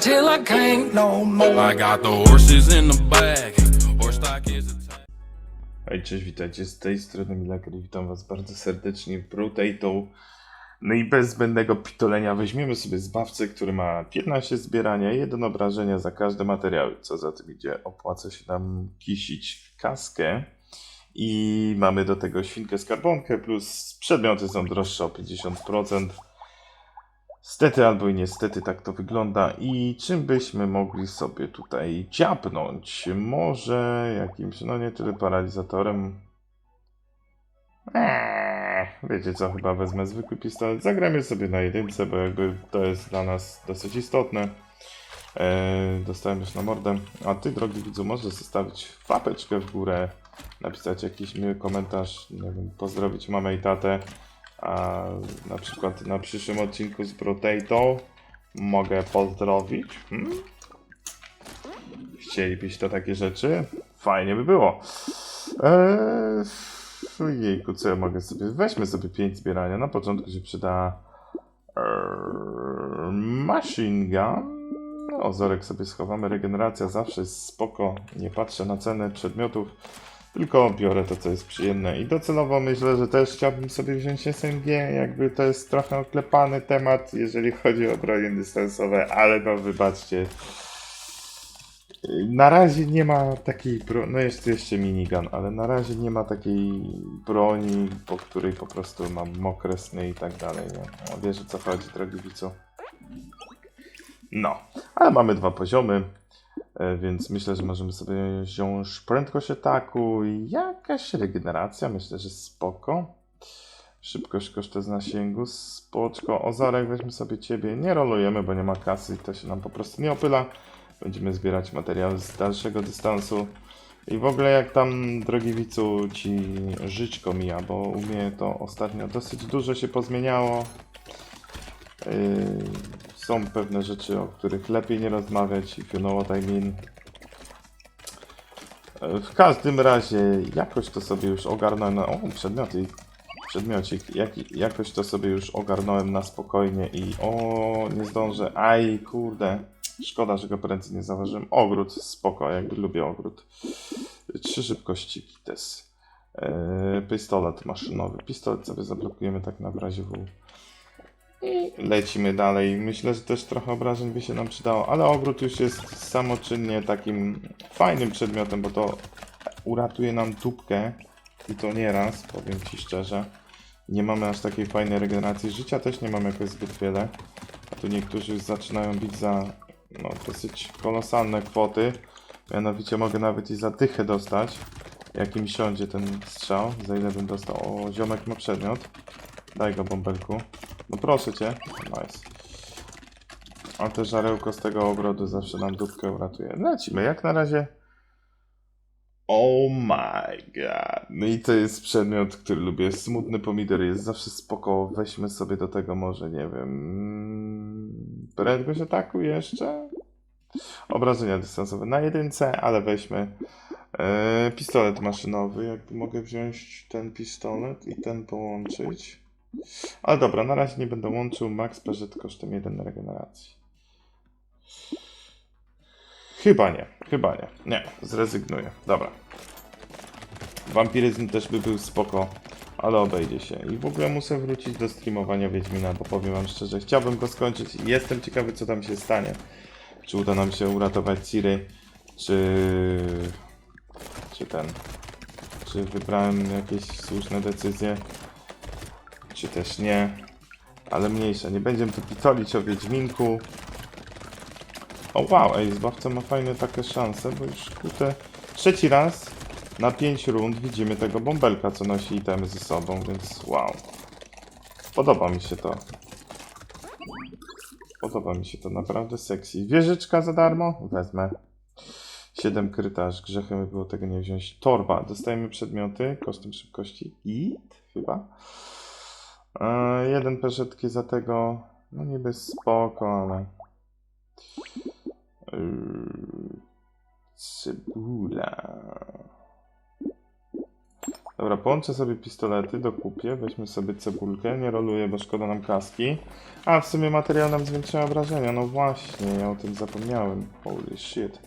till I can't no more. I got the horses in the back. Horse stock is a Hej, cześć, witajcie z tej strony Milaker i witam was bardzo serdecznie w Potato. No i bez zbędnego pitolenia weźmiemy sobie zbawcę, który ma 15 zbierania i 1 obrażenia za każde materiały. Co za tym idzie, opłaca się nam kisić kaskę. I mamy do tego świnkę skarbonkę, plus przedmioty są droższe o 50%. Stety albo i niestety tak to wygląda. I czym byśmy mogli sobie tutaj dziabnąć? Może jakimś, no nie tyle paralizatorem. Eee, wiecie co, chyba wezmę zwykły pistolet. Zagramy sobie na jedynce, bo jakby to jest dla nas dosyć istotne. Eee, dostałem już na mordę. A ty, drogi widzu, możesz zostawić łapeczkę w górę, napisać jakiś miły komentarz, nie wiem, pozdrowić mamę i tatę. A na przykład na przyszłym odcinku z Potato mogę pozdrowić. Hmm? Chcielibyście takie rzeczy? Fajnie by było. Eee, jejku, co ja mogę sobie... Weźmy sobie 5 zbierania. Na początku się przyda... Eee, machine gun. Ozorek sobie schowamy. Regeneracja zawsze jest spoko. Nie patrzę na cenę przedmiotów. Tylko biorę to, co jest przyjemne. I docelowo myślę, że też chciałbym sobie wziąć SMG. Jakby to jest trochę oklepany temat, jeżeli chodzi o bronie dystansowe, ale no wybaczcie. Na razie nie ma takiej broni, no jest jeszcze minigun, ale na razie nie ma takiej broni, po której po prostu mam mokre sny i tak dalej? No, wiesz o co chodzi, drogi widzu. No, ale mamy dwa poziomy, więc myślę, że możemy sobie wziąć prędkość ataku i jakaś regeneracja, myślę, że spoko. Szybkość kosztuje z zasięgu, spoczko. Ozarek, weźmy sobie ciebie, nie rolujemy, bo nie ma kasy i to się nam po prostu nie opyla. Będziemy zbierać materiały z dalszego dystansu. I w ogóle jak tam, drogi widzu, ci żyćko mija, bo u mnie to ostatnio dosyć dużo się pozmieniało. Yy, są pewne rzeczy, o których lepiej nie rozmawiać, if you know what I mean. Yy, W każdym razie jakoś to sobie już ogarnąłem. na- O, przedmioty. Przedmiocik. Jak, jakoś to sobie już ogarnąłem na spokojnie i o, nie zdążę. Aj, kurde. Szkoda, że go prędzej nie zauważyłem. Ogród, spoko, jakby lubię ogród. Trzy szybkościki też. Eee, pistolet maszynowy. Pistolet sobie zablokujemy tak na razie W. Lecimy dalej. Myślę, że też trochę obrażeń by się nam przydało, ale ogród już jest samoczynnie takim fajnym przedmiotem, bo to uratuje nam dupkę i to nieraz, powiem Ci szczerze. Nie mamy aż takiej fajnej regeneracji życia, też nie mamy jakoś zbyt wiele. A tu niektórzy już zaczynają bić za no, dosyć kolosalne kwoty. Mianowicie mogę nawet i za dychę dostać, jak im siądzie ten strzał. Za ile bym dostał? O, ziomek ma przedmiot. Daj go, bąbelku. No proszę cię. Nice. A te żarełko z tego ogrodu zawsze nam dupkę uratuje. Lecimy, jak na razie. Oh my god. No i to jest przedmiot, który lubię. Smutny pomidor jest zawsze spoko. Weźmy sobie do tego może, nie wiem... mm, Prędkość ataku jeszcze? Obrażenia dystansowe na jedynce, ale weźmy e, pistolet maszynowy. Jak mogę wziąć ten pistolet i ten połączyć. Ale dobra, na razie nie będę łączył. Max PZ kosztem 1 regeneracji. Chyba nie, chyba nie. Nie, zrezygnuję. Dobra. Wampiryzm też by był spoko, ale obejdzie się. I w ogóle muszę wrócić do streamowania Wiedźmina, bo powiem wam szczerze, chciałbym go skończyć i jestem ciekawy, co tam się stanie. Czy uda nam się uratować Ciry, czy... czy ten... Czy wybrałem jakieś słuszne decyzje, czy też nie. Ale mniejsza, nie będziemy tu pitolić o Wiedźminku. O wow, ej, zbawca ma fajne takie szanse, bo już kurde trzeci raz na 5 rund widzimy tego bąbelka, co nosi itemy ze sobą, więc wow. Podoba mi się to. Podoba mi się to, naprawdę sexy. Wieżyczka za darmo? Wezmę. 7 krytaż, grzechem by było tego nie wziąć. Torba, dostajemy przedmioty kosztem szybkości i chyba. E, jeden peszetki za tego, no niby spoko, ale... Yy, Cebula. Dobra, połączę sobie pistolety, dokupię, weźmy sobie cebulkę, nie roluję, bo szkoda nam kaski. A, w sumie materiał nam zwiększa obrażenia, no właśnie, ja o tym zapomniałem. Holy shit.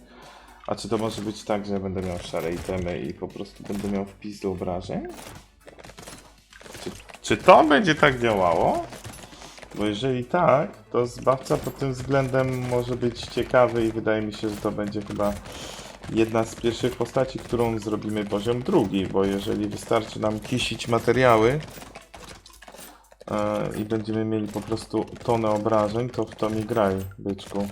A czy to może być tak, że ja będę miał szare itemy i po prostu będę miał wpis do obrażeń? Czy, to będzie tak działało? Bo jeżeli tak, to zbawca pod tym względem może być ciekawy i wydaje mi się, że to będzie chyba jedna z pierwszych postaci, którą zrobimy poziom drugi, bo jeżeli wystarczy nam kisić materiały e, i będziemy mieli po prostu tonę obrażeń, to w to mi graj, byczku.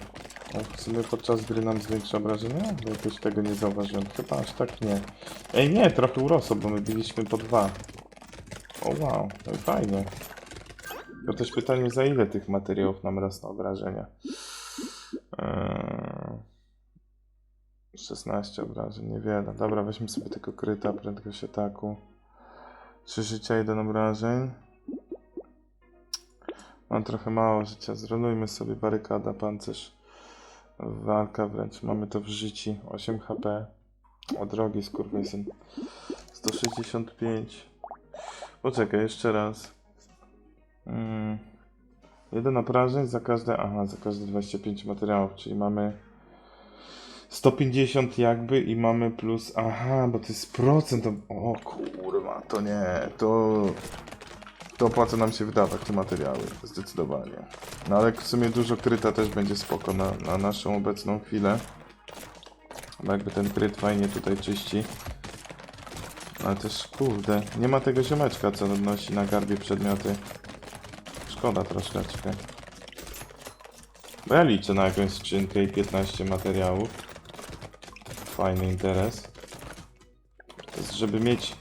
A w sumie podczas gry nam zwiększa obrażenia? Jakoś tego nie zauważyłem. Chyba aż tak nie. Ej, nie, trochę urosło, bo my biliśmy po dwa. O wow, i fajnie. To też pytanie, za ile tych materiałów nam rosną obrażenia? Eee, 16 obrażeń, niewiele. Dobra, weźmy sobie tylko kryta, prędkość ataku. 3 życia, 1 obrażeń. Mam trochę mało życia. Zronujmy sobie barykada, pancerz. Walka wręcz. Mamy to w życiu. 8 HP. O drogi skurwysyn. 165. Poczekaj, jeszcze raz. Mm. Jeden obrażeń za każde. Aha, za każde 25 materiałów, czyli mamy 150 jakby i mamy plus. Aha, bo to jest procent. O kurwa, to nie, to. To opłaca nam się wydawać te materiały, zdecydowanie. No ale w sumie dużo kryta też będzie spoko na, na naszą obecną chwilę. Bo jakby ten kryt fajnie tutaj czyści. Ale też, kurde, nie ma tego ziomeczka, co nosi na garbie przedmioty. Szkoda troszeczkę. Bo ja liczę na jakąś skrzynkę i 15 materiałów. Fajny interes. To jest, żeby mieć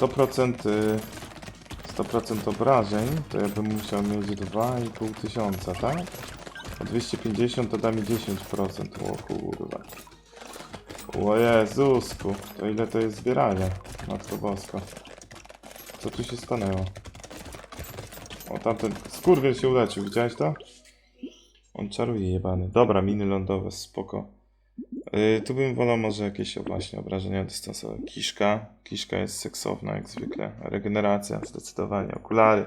100% y, 100% obrażeń, to ja bym musiał mieć 2,5 tysiąca, tak? A 250 to da mi 10%. O kurwa. O Jezusku, to ile to jest zbierania? Matko Boska. Co tu się stanęło? O, tamten skurwiel się uleczył, widziałeś to? On czaruje jebany. Dobra, miny lądowe, spoko. Yy, tu bym wolał może jakieś właśnie obrażenia dystansowe. Kiszka. Kiszka jest seksowna jak zwykle. Regeneracja zdecydowanie. Okulary.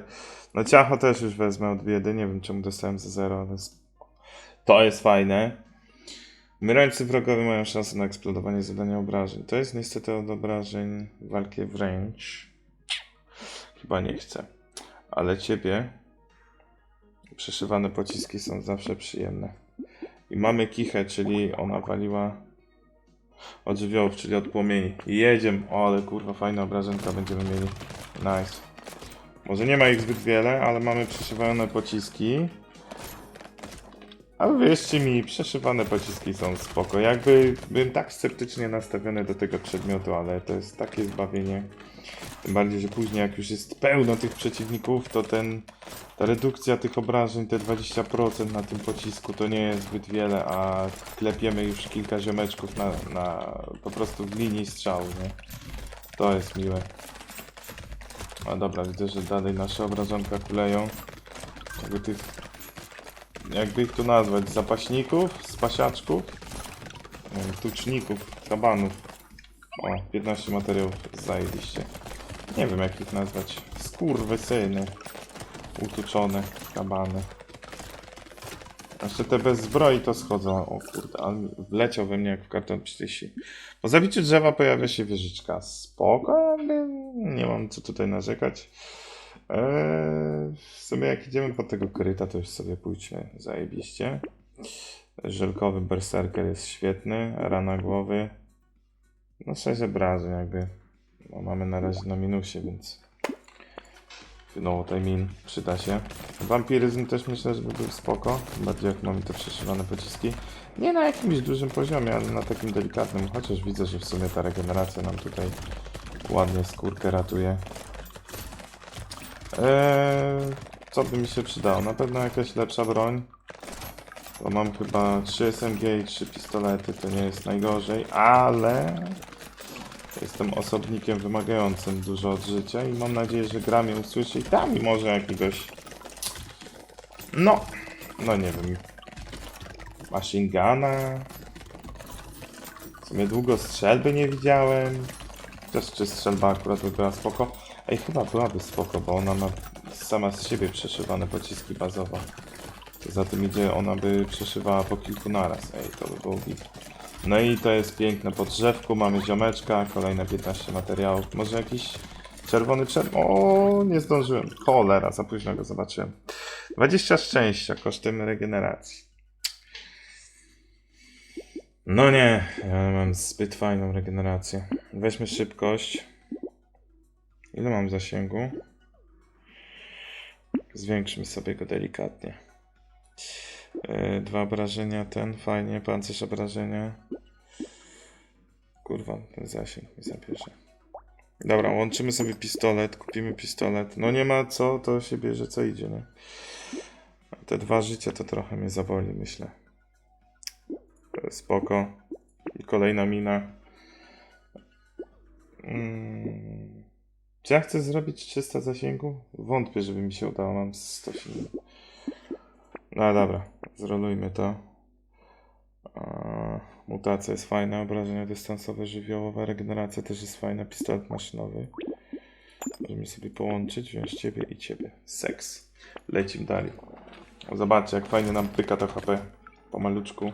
No ciacho też już wezmę od biedy. Nie wiem czemu dostałem za zero, ale to jest fajne. Umierający wrogowie mają szansę na eksplodowanie zadania obrażeń. To jest niestety od obrażeń walki wręcz. Chyba nie chcę. Ale ciebie przeszywane pociski są zawsze przyjemne. I mamy kichę, czyli ona waliła od żywiołów, czyli od płomieni. Jedziemy. O, ale kurwa, fajne obrażenka będziemy mieli. Nice. Może nie ma ich zbyt wiele, ale mamy przeszywane pociski. Ale wierzcie mi, przeszywane pociski są spoko. Jakby byłem tak sceptycznie nastawiony do tego przedmiotu, ale to jest takie zbawienie. Tym bardziej, że później jak już jest pełno tych przeciwników, to ten ta redukcja tych obrażeń, te 20% na tym pocisku to nie jest zbyt wiele, a klepiemy już kilka ziomeczków na, na po prostu w linii strzału, nie? To jest miłe. A dobra, widzę, że dalej nasze obrażonka kuleją. Jakby tych... Jakby ich tu nazwać? Zapaśników? Spasiaczków? Tuczników, kabanów. O, 15 materiałów, zajebiście. Nie wiem jak ich nazwać. Skurwysyny. Utuczone kabany. Jeszcze te bez zbroi to schodzą. O kurde, ale wleciał we mnie jak w karton przytysi. Po zabiciu drzewa pojawia się wieżyczka. Spoko, jakby nie mam co tutaj narzekać. Eee, w sumie jak idziemy po tego koryta, to już sobie pójdźmy zajebiście. Żelkowy berserker jest świetny. Rana głowy. No 6 obrażeń jakby. Mamy na razie na minusie, więc no, tajmin przyda się. Wampiryzm też myślę, że by był spoko. Bardziej jak mamy te przeszywane pociski. Nie na jakimś dużym poziomie, ale na takim delikatnym. Chociaż widzę, że w sumie ta regeneracja nam tutaj ładnie skórkę ratuje. Eee, co by mi się przydało? Na pewno jakaś lepsza broń. Bo mam chyba 3 SMG i 3 pistolety, to nie jest najgorzej, ale Jestem osobnikiem wymagającym dużo od życia i mam nadzieję, że gra mnie usłyszy i da mi może jakiegoś... No, no nie wiem. Machine Guna. W sumie długo strzelby nie widziałem. Też czy strzelba akurat by była spoko. Ej, chyba byłaby spoko, bo ona ma sama z siebie przeszywane pociski bazowo. To za tym idzie, ona by przeszywała po kilku naraz. Ej, to by było git. No i to jest piękne. Po drzewku mamy ziomeczka, kolejne 15 materiałów. Może jakiś czerwony czerw... O, nie zdążyłem. Cholera, za późno go zobaczyłem. 20 szczęścia kosztem regeneracji. No nie, ja mam zbyt fajną regenerację. Weźmy szybkość. Ile mam zasięgu? Zwiększmy sobie go delikatnie. Yy, dwa obrażenia, ten fajnie, pancerz obrażenia. Kurwa, ten zasięg mi zabierze. Dobra, łączymy sobie pistolet, kupimy pistolet. No nie ma co, to się bierze co idzie, nie? Te dwa życia to trochę mnie zawoli, myślę. E, Spoko. I kolejna mina. Mm. Czy ja chcę zrobić 300 zasięgu? Wątpię, żeby mi się udało. Mam 100 silni. No dobra, zrolujmy to. Eee, mutacja jest fajna, obrażenia dystansowe, żywiołowe, regeneracja też jest fajna, pistolet maszynowy. Możemy sobie połączyć, wziąć ciebie i ciebie. Seks. Lecimy dalej. Zobaczcie, jak fajnie nam pyka to HP. Pomaluczku.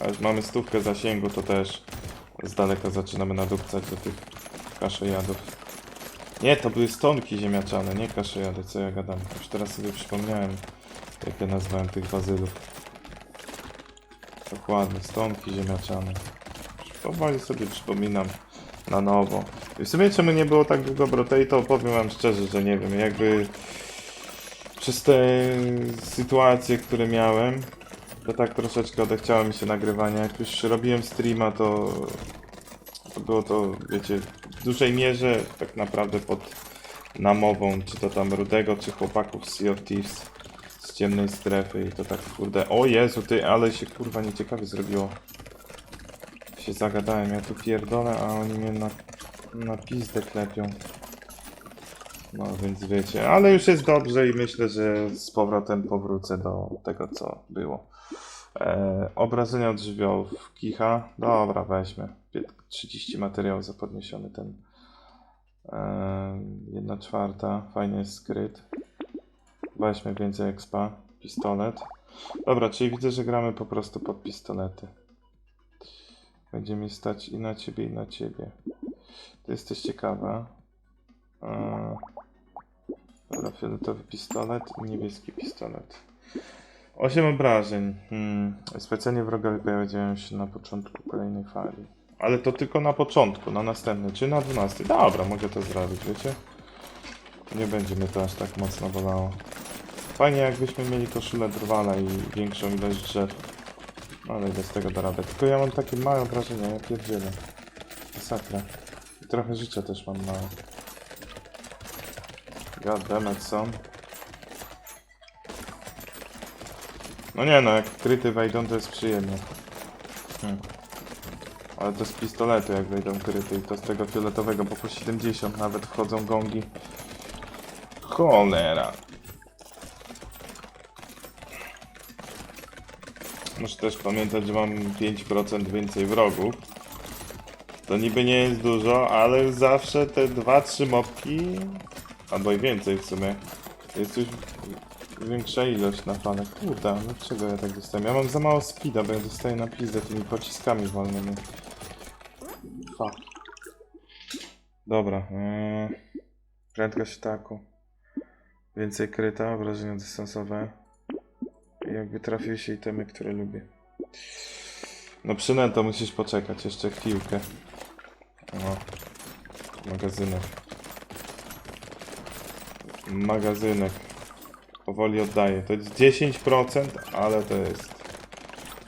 A już mamy stówkę zasięgu, to też z daleka zaczynamy nadupcać do tych kaszojadów. Nie, to były stonki ziemniaczane, nie kaszojady, co ja gadam. Już teraz sobie przypomniałem, jak ja nazwałem tych bazylów. Dokładnie, stonki ziemniaczane. Powoli sobie przypominam na nowo. I w sumie czemu nie było tak długo to powiem wam szczerze, że nie wiem, jakby przez te sytuacje, które miałem, to tak troszeczkę odechciało mi się nagrywania. Jak już robiłem streama, to, to było to, wiecie, w dużej mierze tak naprawdę pod namową, czy to tam Rudego, czy chłopaków z Thieves z ciemnej strefy i to tak kurde, o Jezu, ty, ale się kurwa nieciekawie zrobiło. Się zagadałem, ja tu pierdolę, a oni mnie na, na pizdę klepią. No więc wiecie, ale już jest dobrze i myślę, że z powrotem powrócę do tego, co było. E, obrażenia od żywiołów. Kicha. Dobra, weźmy. Pię- 30 materiałów za podniesiony ten. Jedna czwarta. Fajnie jest skryt. Weźmy więcej expa. Pistolet. Dobra, czyli widzę, że gramy po prostu pod pistolety. Będzie mi stać i na ciebie, i na ciebie. To jest też ciekawe. E, Dobra, fioletowy pistolet i niebieski pistolet. 8 obrażeń. Hmm. Specjalnie wrogowie pojawiają się na początku kolejnej fali. Ale to tylko na początku, na następny, czy na 12. Dobra, mogę to zrobić, wiecie? Nie będzie mnie to aż tak mocno bolało. Fajnie jakbyśmy mieli koszulę drwala i większą ilość drzew. Ale bez tego da radę. Tylko ja mam takie małe obrażenia, ja pierdzielę. Masakra. I trochę życia też mam małe. Goddammit, są. No nie no, jak kryty wejdą, to jest przyjemnie. Hmm. Ale to z pistoletu jak wejdą kryty i to z tego fioletowego, bo po 70 nawet wchodzą gongi. Cholera. Muszę też pamiętać, że mam 5% więcej wrogów. To niby nie jest dużo, ale zawsze te 2-3 mopki, albo i więcej w sumie, jest już większa ilość na falę. Kurde, dlaczego ja tak dostałem? Ja mam za mało speeda, bo ja dostaję na pizdę tymi pociskami wolnymi. Dobra. Yy, prędkość ataku. Więcej kryta, obrażenia dystansowe. I jakby trafiły się itemy, które lubię. No przynęto musisz poczekać jeszcze chwilkę. O. Magazynek. Magazynek. Powoli oddaję. To jest 10%, ale to jest...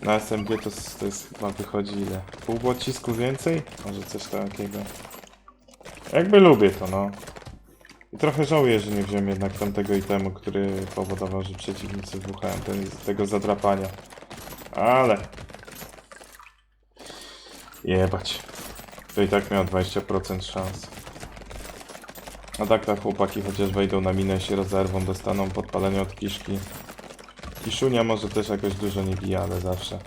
Na SMG to, to jest chyba wychodzi ile? Pół pocisku więcej? Może coś takiego. Jakby lubię to, no. I trochę żałuję, że nie wziąłem jednak tamtego itemu, który powodował, że przeciwnicy wybuchają ten, tego zadrapania. Ale... Jebać. To i tak miał 20% szans. A tak tak chłopaki chociaż wejdą na minę się rozerwą, dostaną podpalenie od kiszki. Kiszunia może też jakoś dużo nie bije, ale zawsze.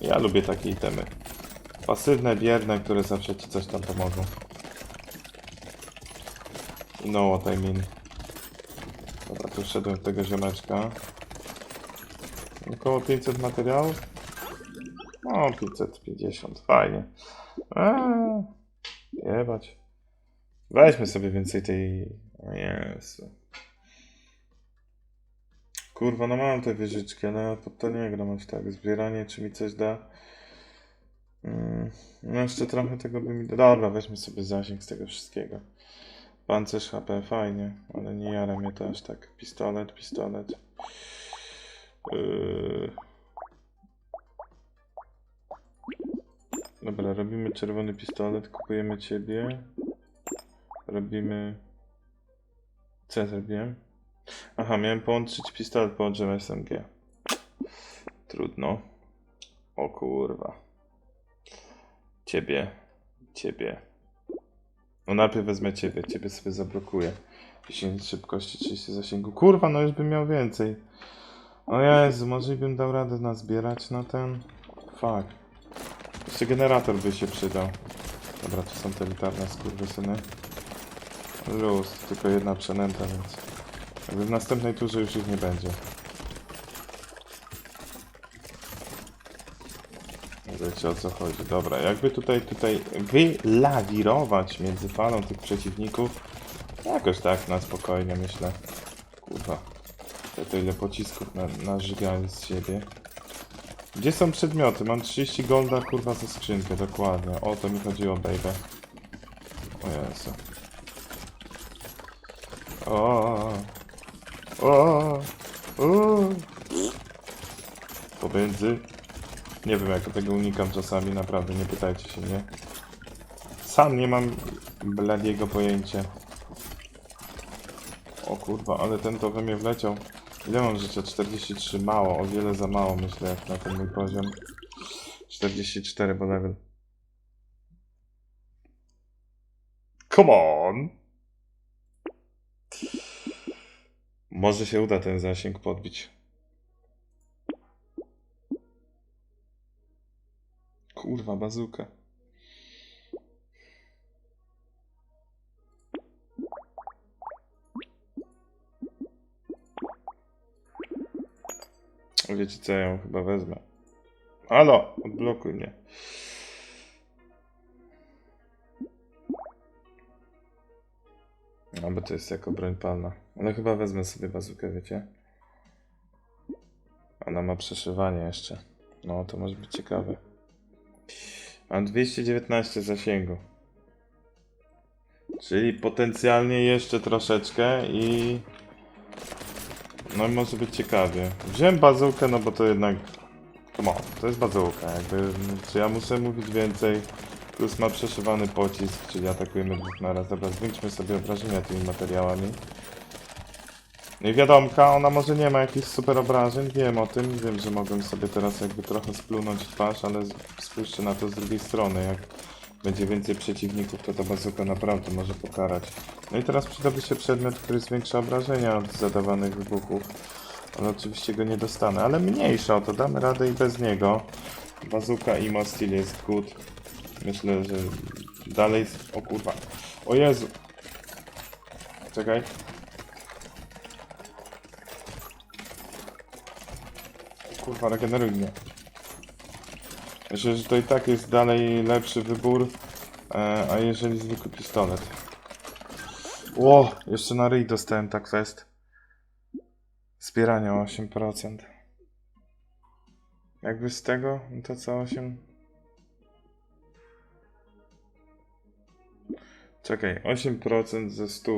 Ja lubię takie itemy. Pasywne, bierne, które zawsze ci coś tam pomogą. You know what I mean. Dobra, tu wszedłem w tego ziomeczka. Około 500 materiałów? No, 550, fajnie. Eee, jebać. Weźmy sobie więcej tej... O Jezu. Kurwa, no mam te wieżyczki, ale pod to nie gram aż tak. Zbieranie, czy mi coś da? Mm, no jeszcze trochę tego by mi... Dobra, weźmy sobie zasięg z tego wszystkiego. Pancerz HP, fajnie, ale nie jara mnie to aż tak. Pistolet, pistolet. Yy... Dobra, robimy czerwony pistolet, kupujemy ciebie. Robimy... Co ja zrobiłem? Aha, miałem połączyć pistolet, połączyłem SMG. Trudno. O kurwa. Ciebie. Ciebie. No najpierw wezmę ciebie, ciebie sobie zablokuję. 10 szybkości, 30 zasięgu. Kurwa, no już bym miał więcej. O Jezu, może bym dał radę nazbierać na ten? Fuck. Jeszcze generator by się przydał. Dobra, tu są te elitarne skurwysyny. Luz, tylko jedna przynęta, więc... Jakby w następnej turze już ich nie będzie. Wiecie o co chodzi. Dobra, jakby tutaj, tutaj wylawirować między falą tych przeciwników, jakoś tak na spokojnie myślę. Kurwa. Ja to ile pocisków na, nażygali z siebie. Gdzie są przedmioty? Mam 30 golda, kurwa, za skrzynkę, dokładnie. O, to mi chodziło, baby. O Jezu. O, o, o. Pomiędzy. Nie wiem, jak tego unikam czasami, naprawdę, nie pytajcie się mnie. Sam nie mam bladiego pojęcia. O kurwa, ale ten to we mnie wleciał. Ile mam życia? 43, mało, o wiele za mało myślę, jak na ten mój poziom. 44, bo level. Come on! Może się uda ten zasięg podbić. Kurwa, bazuka. Wiecie co, ja ją chyba wezmę. Halo, odblokuj mnie. No, bo to jest jako broń palna. Ale chyba wezmę sobie bazukę, wiecie? Ona ma przeszywanie jeszcze. No, to może być ciekawe. Mam 219 zasięgu. Czyli potencjalnie jeszcze troszeczkę i... No i może być ciekawie. Wziąłem bazukę, no bo to jednak... Come on, to jest bazuka, jakby... Czy ja muszę mówić więcej? Plus ma przeszywany pocisk, czyli atakujemy dwóch naraz. Dobra, zwiększmy sobie obrażenia tymi materiałami. I wiadomka, ona może nie ma jakichś super obrażeń, wiem o tym, wiem, że mogłem sobie teraz jakby trochę splunąć twarz, ale spójrzcie na to z drugiej strony, jak będzie więcej przeciwników, to ta bazuka naprawdę może pokarać. No i teraz przydałby się przedmiot, który zwiększa obrażenia od zadawanych wybuchów. Ale oczywiście go nie dostanę, ale mniejsza to, damy radę i bez niego. Bazuka Imo Steel jest good. Myślę, że dalej... O kurwa. O Jezu. Czekaj. Kurwa, regeneruj mnie. Myślę, że to i tak jest dalej lepszy wybór, e, a jeżeli zwykły pistolet. Ło, jeszcze na ryj dostałem tak kwest. Zbierania o 8%. Jakby z tego, no to co 8? Czekaj, 8% ze 100.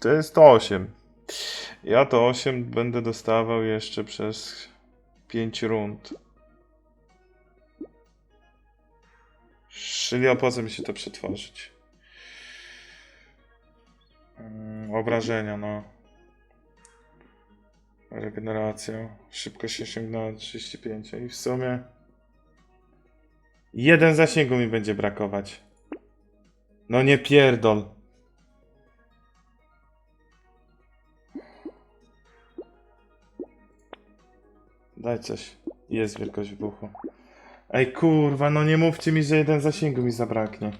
To jest 8. Ja to 8 będę dostawał jeszcze przez 5 rund. Czyli opłaca mi się to przetworzyć. Mm, Obrażenia, no. Regeneracja. Szybkość się sięgnęła 35 i w sumie jeden zasięgu mi będzie brakować. No nie pierdol. Daj coś. Jest wielkość wybuchu. Ej kurwa, no nie mówcie mi, że jeden zasięgu mi zabraknie.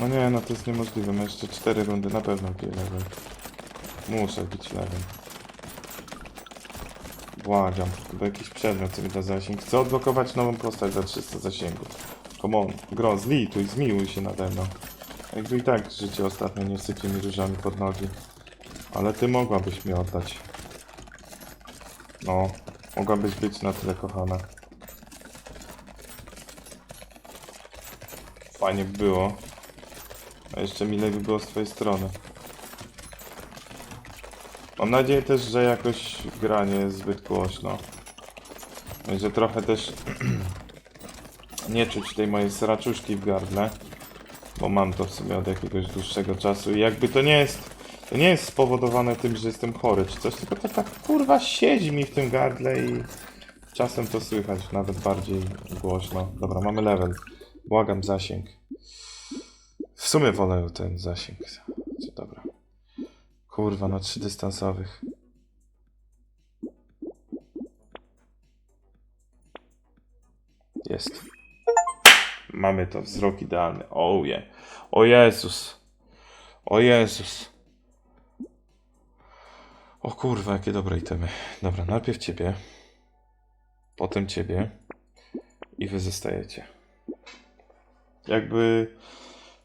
No nie, no to jest niemożliwe. No jeszcze cztery rundy na pewno biję level. Muszę być level. Błagam, bo jakiś przedmiot co mi da zasięg. Chcę odblokować nową postać za 300 zasięgu. Come on, gro, zlituj, zmiłuj się nade mną. Jakby i tak życie ostatnio nie sypie mi różami pod nogi. Ale ty mogłabyś mi oddać. No, mogłabyś być na tyle kochana. Fajnie by było. A jeszcze milej by było z twojej strony. Mam nadzieję też, że jakoś gra nie jest zbyt głośno. No i że trochę też nie czuć tej mojej sraczuszki w gardle. Bo mam to w sumie od jakiegoś dłuższego czasu i jakby to nie jest... To nie jest spowodowane tym, że jestem chory czy coś, tylko to tak kurwa siedzi mi w tym gardle i czasem to słychać nawet bardziej głośno. Dobra, mamy level. Błagam zasięg. W sumie wolę ten zasięg. Dobra. Kurwa, no trzy dystansowych. Jest. Mamy to, wzrok idealny. O je. O Jezus. O Jezus. O kurwa, jakie dobre itemy. Dobra, najpierw ciebie. Potem ciebie. I wy zostajecie. Jakby...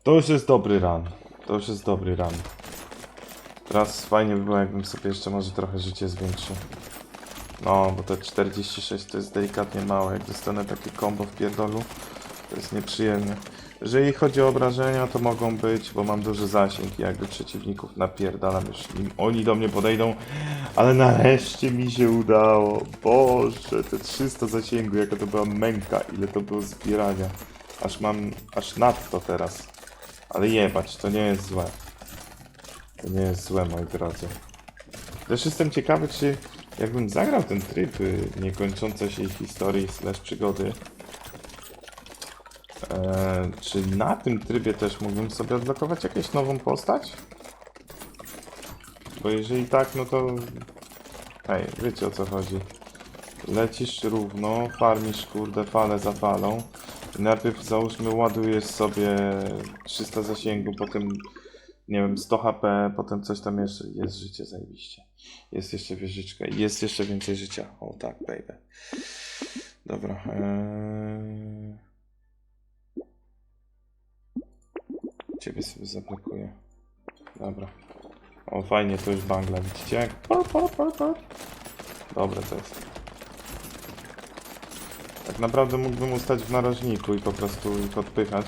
To już jest dobry run. To już jest dobry run. Teraz fajnie by było, jakbym sobie jeszcze może trochę życie zwiększył. No, bo te 46 to jest delikatnie małe. Jak dostanę takie combo w pierdolu, to jest nieprzyjemnie. Jeżeli chodzi o obrażenia, to mogą być, bo mam duży zasięg i jakby przeciwników napierdalam już nim oni do mnie podejdą, ale nareszcie mi się udało. Boże, te 300 zasięgu, jaka to była męka, ile to było zbierania. Aż mam, aż nadto teraz. Ale jebać, to nie jest złe. To nie jest złe, moi drodzy. Też jestem ciekawy, czy jakbym zagrał ten tryb y, niekończącej się historii slash przygody, e, czy na tym trybie też mógłbym sobie odblokować jakąś nową postać? Bo jeżeli tak, no to... Hej, wiecie o co chodzi. Lecisz równo, farmisz kurde falę za falą. Najpierw załóżmy ładujesz sobie 300 zasięgu, potem nie wiem, 100 HP, potem coś tam jeszcze. Jest życie zajebiście. Jest jeszcze wieżyczka i jest jeszcze więcej życia. O tak, baby. Dobra. Eee... Ciebie sobie zablokuję. Dobra. O, fajnie, to już bangla, widzicie? jak- Por, por, por, por. Dobre to jest. Tak naprawdę mógłbym ustać w narożniku i po prostu ich odpychać.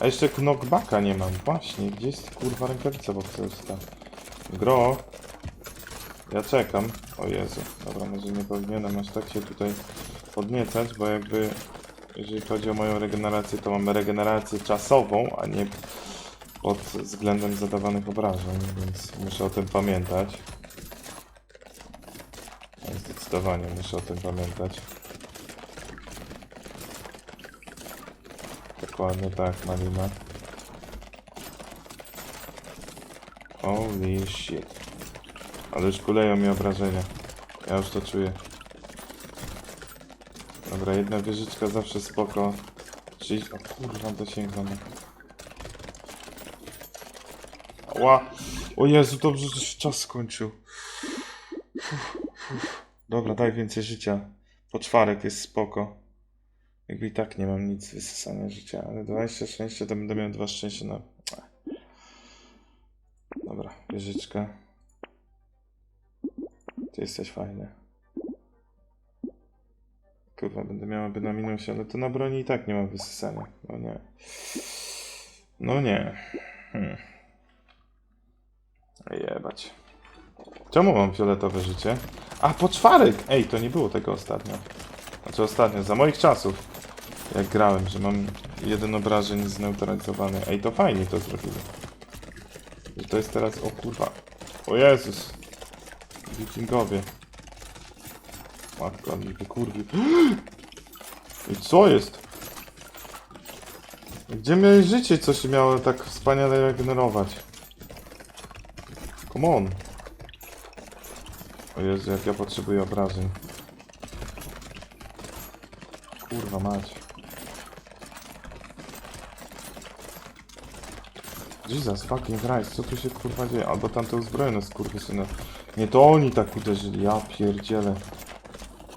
A jeszcze knockbacka nie mam. Właśnie, gdzie jest kurwa rękawica bokserska? Gro. Ja czekam. O Jezu. Dobra, może nie powinienem aż tak się tutaj podniecać, bo jakby jeżeli chodzi o moją regenerację, to mamy regenerację czasową, a nie pod względem zadawanych obrażeń, więc muszę o tym pamiętać. Zdecydowanie muszę o tym pamiętać. Dokładnie tak, Malina. Holy shit. Ale już kuleją mi obrażenia. Ja już to czuję. Dobra, jedna wieżyczka zawsze spoko. 30... O kurwa, dosięgam. Ła! O Jezu, dobrze, że się czas skończył. Uff, uff. Dobra, daj więcej życia. Poczwarek jest spoko. Jakby i tak nie mam nic wysysania życia, ale 20 szczęścia to będę miał dwa szczęścia na... Dobra, wieżyczka. Ty jesteś fajny. Kurwa, będę miał aby na minusie, ale to na broni i tak nie mam wysysania. No nie. No nie. Hmm. Jebać. Czemu mam fioletowe życie? A, poczwarek! Ej, to nie było tego ostatnio. Znaczy ostatnio, za moich czasów. Jak grałem, że mam jeden obrażeń zneutralizowany. Ej, to fajnie to zrobili. Że to jest teraz... O kurwa. O Jezus. Wikingowie. Matko, mi wykurwi. I co jest? Gdzie miałeś życie, co się miało tak wspaniale regenerować? Come on. O Jezu, jak ja potrzebuję obrażeń. kurwa mać. Jesus fucking Christ, co tu się kurwa dzieje? Albo tamte uzbrojone skurwysyny. Nie, to oni tak uderzyli, ja pierdzielę.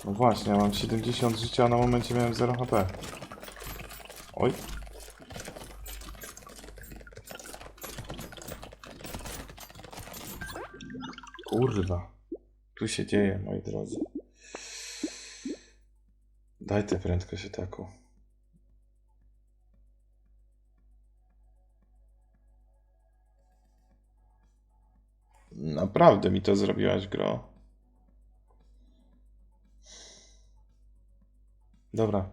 No właśnie, ja mam 70 życia, a na momencie miałem 0 HP. Oj. Kurwa. Tu się dzieje, moi drodzy. Daj tę prędkość ataku. Naprawdę mi to zrobiłaś, gro. Dobra.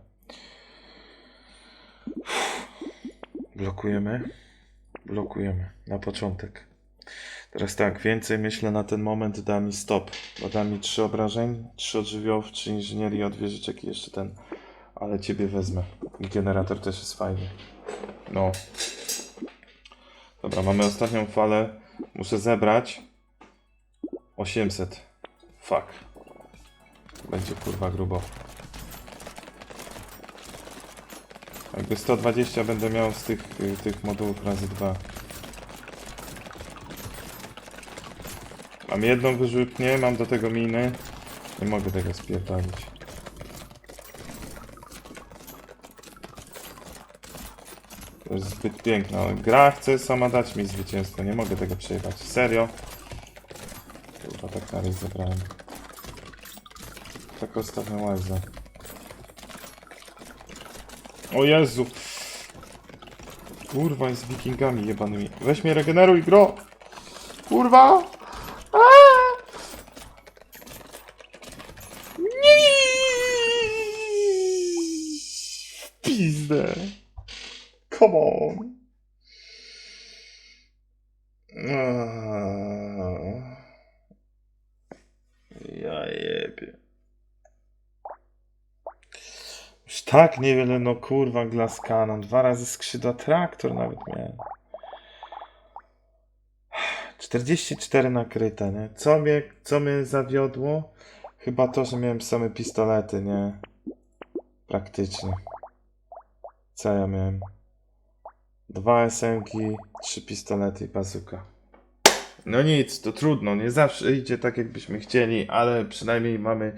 Blokujemy. Blokujemy. Na początek. Teraz tak, więcej myślę na ten moment da mi stop. Bo da mi trzy obrażeń, trzy od żywiołów, trzy inżynierii, od wieżyczek i jeszcze ten. Ale ciebie wezmę. Generator też jest fajny. No. Dobra, mamy ostatnią falę. Muszę zebrać 800. Fuck. Będzie kurwa grubo. Jakby 120 będę miał z tych, y, tych modułów razy dwa. Mam jedną wyrzutnię, mam do tego miny. Nie mogę tego spierdolić. To jest zbyt piękna. Gra chce sama dać mi zwycięstwo. Nie mogę tego przejebać. Serio? Kurwa, tak na ryj zabrałem. Tak ostatnio łazę. O Jezu! Kurwa, z wikingami jebanymi. Weź mnie regeneruj, gro! Kurwa! Aaa! Nie! W Pizdę! Come on! Aaa. Ja jebie. Już tak niewiele, no kurwa, glass cannon. Dwa razy skrzydła traktor nawet miałem. 44 nakryte, nie? Co mnie, co mnie zawiodło? Chyba to, że miałem same pistolety, nie? Praktycznie. Co ja miałem? Dwa SMG, trzy pistolety i bazuka. No nic, to trudno, nie zawsze idzie tak jakbyśmy chcieli, ale przynajmniej mamy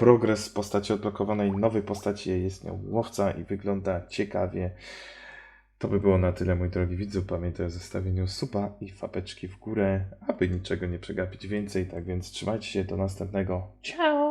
progres w postaci odblokowanej nowej postaci, jest nią łowca i wygląda ciekawie. To by było na tyle, mój drogi widzu. Pamiętaj o zostawieniu suba i fapeczki w górę, aby niczego nie przegapić więcej. Tak więc trzymajcie się do następnego. Ciao!